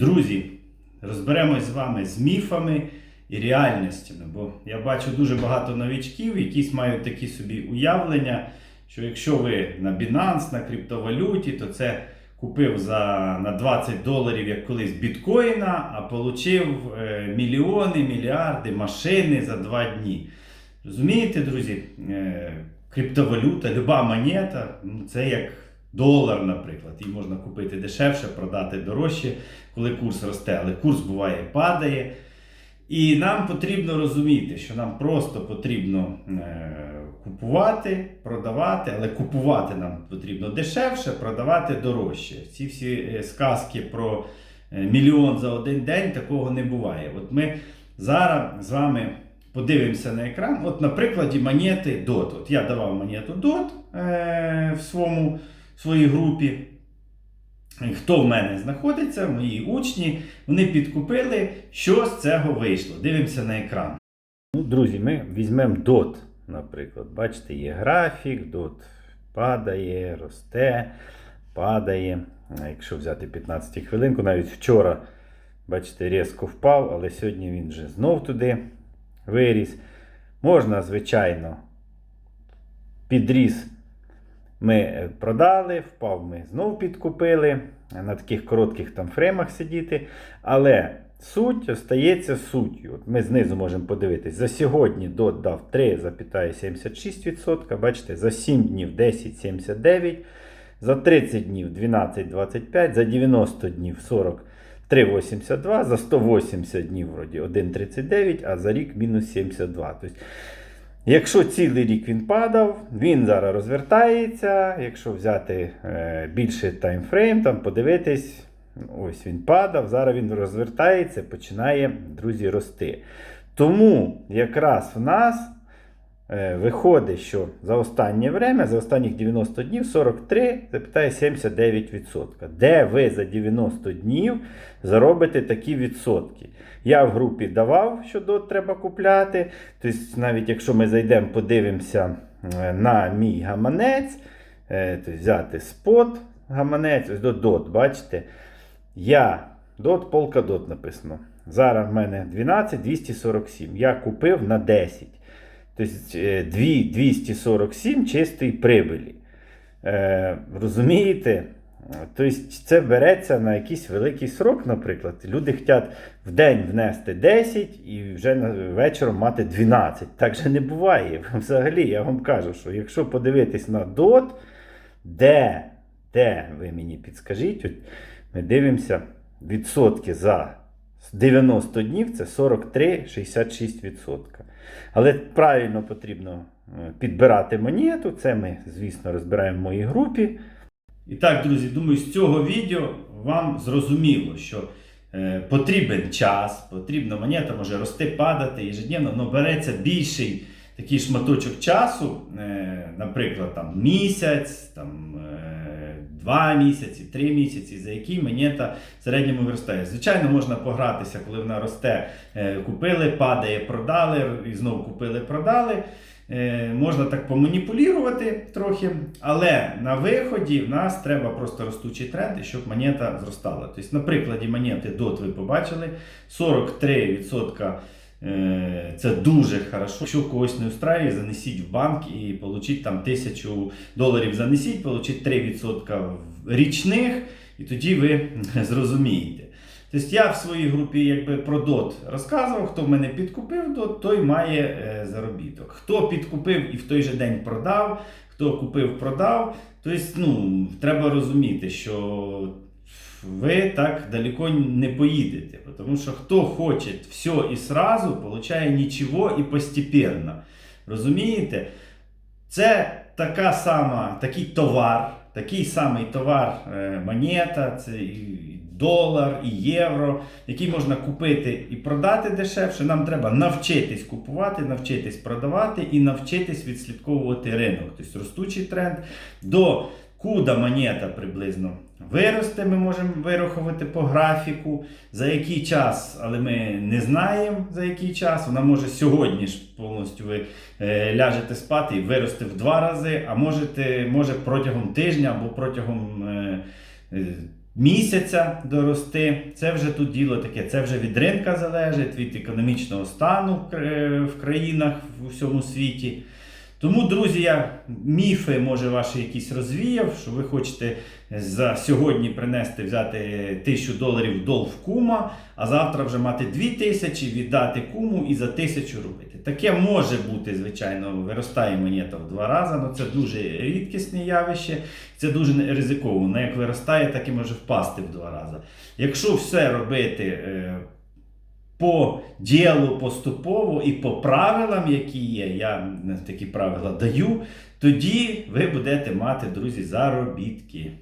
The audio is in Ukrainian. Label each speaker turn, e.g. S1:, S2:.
S1: Друзі, розберемось з вами з міфами і реальностями, бо я бачу дуже багато новічків, які мають такі собі уявлення, що якщо ви на Binance, на криптовалюті, то це купив за, на 20 доларів, як колись біткоїна, а отримав мільйони, мільярди машини за два дні. Розумієте, друзі, Е, криптовалюта, люба монета, ну, це як долар, наприклад. Її можна купити дешевше, продати дорожче, коли курс росте, але курс буває падає. І нам потрібно розуміти, що нам просто потрібно е, купувати, продавати, але купувати нам потрібно дешевше, продавати дорожче. Ці всі е, сказки про е, мільйон за один день такого не буває. От ми зараз з вами подивимося на екран. От на прикладі монети DOT. От я давав монету DOT в своєму, своїй групі. Хто в мене знаходиться, мої учні, вони підкупили, що з цього вийшло. Дивимося на екран. Ну, друзі, ми візьмемо DOT, наприклад. Бачите, є графік, DOT падає, росте, падає. Якщо взяти 15 хвилинку, навіть вчора, бачите, різко впав, але сьогодні він вже знов туди виріс. Можна, звичайно, підріс ми е, продали, впав ми знов підкупили. На таких коротких там фреймах сидіти. Але суть остається суттю. Ми знизу можемо подивитись. За сьогодні DOT дав 3,76%. Бачите, за 7 днів 10,79%. За 30 днів 12,25%, за 90 днів 43,82%, за 180 днів вроді 1,39%, а за рік мінус 72%. Тобто, Якщо цілий рік він падав, він зараз розвертається. Якщо взяти е, більший таймфрейм, там подивитись, ось він падав, зараз він розвертається, починає, друзі, рости. Тому якраз в нас виходить, що за останнє время, за останніх 90 днів 43,79%. Де ви за 90 днів заробите такі відсотки? Я в групі давав, що дот треба купляти. Тобто, навіть якщо ми зайдемо, подивимося е, на мій гаманець, е, тобто взяти спот гаманець, ось до дот, бачите? Я дот, полка дот написано. Зараз в мене 12 247. Я купив на 10. Тобто е, 2 247 чистої прибилі. Е, розумієте? Тобто це береться на якийсь великий срок, наприклад. Люди хочуть в день внести 10 і вже вечором мати 12. Так же не буває. Взагалі, я вам кажу, що якщо подивитись на DOT, де, де ви мені підскажіть, от ми дивимося відсотки за 90 днів це 43,66%. Але правильно потрібно е, підбирати монету. Це ми, звісно, розбираємо в моїй групі. І так, друзі, думаю, з цього відео вам зрозуміло, що е, потрібен час, потрібна монета може рости, падати ежедневно, але береться більший такий шматочок часу, е, наприклад, там, місяць, там, е, два місяці, три місяці, за які монета в середньому виростає. Звичайно, можна погратися, коли вона росте, е, купили, падає, продали, і знову купили, продали. Е, Можна так поманіпулювати трохи, але на виході в нас треба просто ростучий тренд, щоб монета зростала. Тобто, на прикладі монети DOT ви побачили 43% е, це дуже хорошо. Якщо когось не устраює, занесіть в банк і получіть там тисячу доларів занесіть, получіть 3% річних, і тоді ви зрозумієте. Тобто я в своїй групі якби про DOT розказував, хто мене підкупив DOT, той має е, заробіток. Хто підкупив і в той же день продав, хто купив, продав. Тобто, ну, треба розуміти, що ви так далеко не поїдете. Тому що хто хоче все і сразу, получає нічого і постепенно. Розумієте? Це така сама, такий товар, такий самий товар е, монета, це і долар, і євро, який можна купити і продати дешевше. Нам треба навчитись купувати, навчитись продавати і навчитись відслідковувати ринок. Тобто ростучий тренд до куда монета приблизно виросте, ми можемо вирахувати по графіку, за який час, але ми не знаємо за який час. Вона може сьогодні ж повністю ви е, ляжете спати і виросте в два рази, а можете, може протягом тижня або протягом е, е, місяця дорости. Це вже тут діло таке, це вже від ринка залежить, від економічного стану в країнах в усьому світі. Тому, друзі, я міфи, може, ваші якісь розвіяв, що ви хочете за сьогодні принести, взяти тисячу доларів в долг кума, а завтра вже мати дві тисячі, віддати куму і за тисячу робити. Таке може бути, звичайно, виростає монета в два рази, але це дуже рідкісне явище, це дуже ризиковано. Як виростає, так і може впасти в два рази. Якщо все робити. По ділу поступово і по правилам, які є, я такі правила даю, тоді ви будете мати, друзі, заробітки.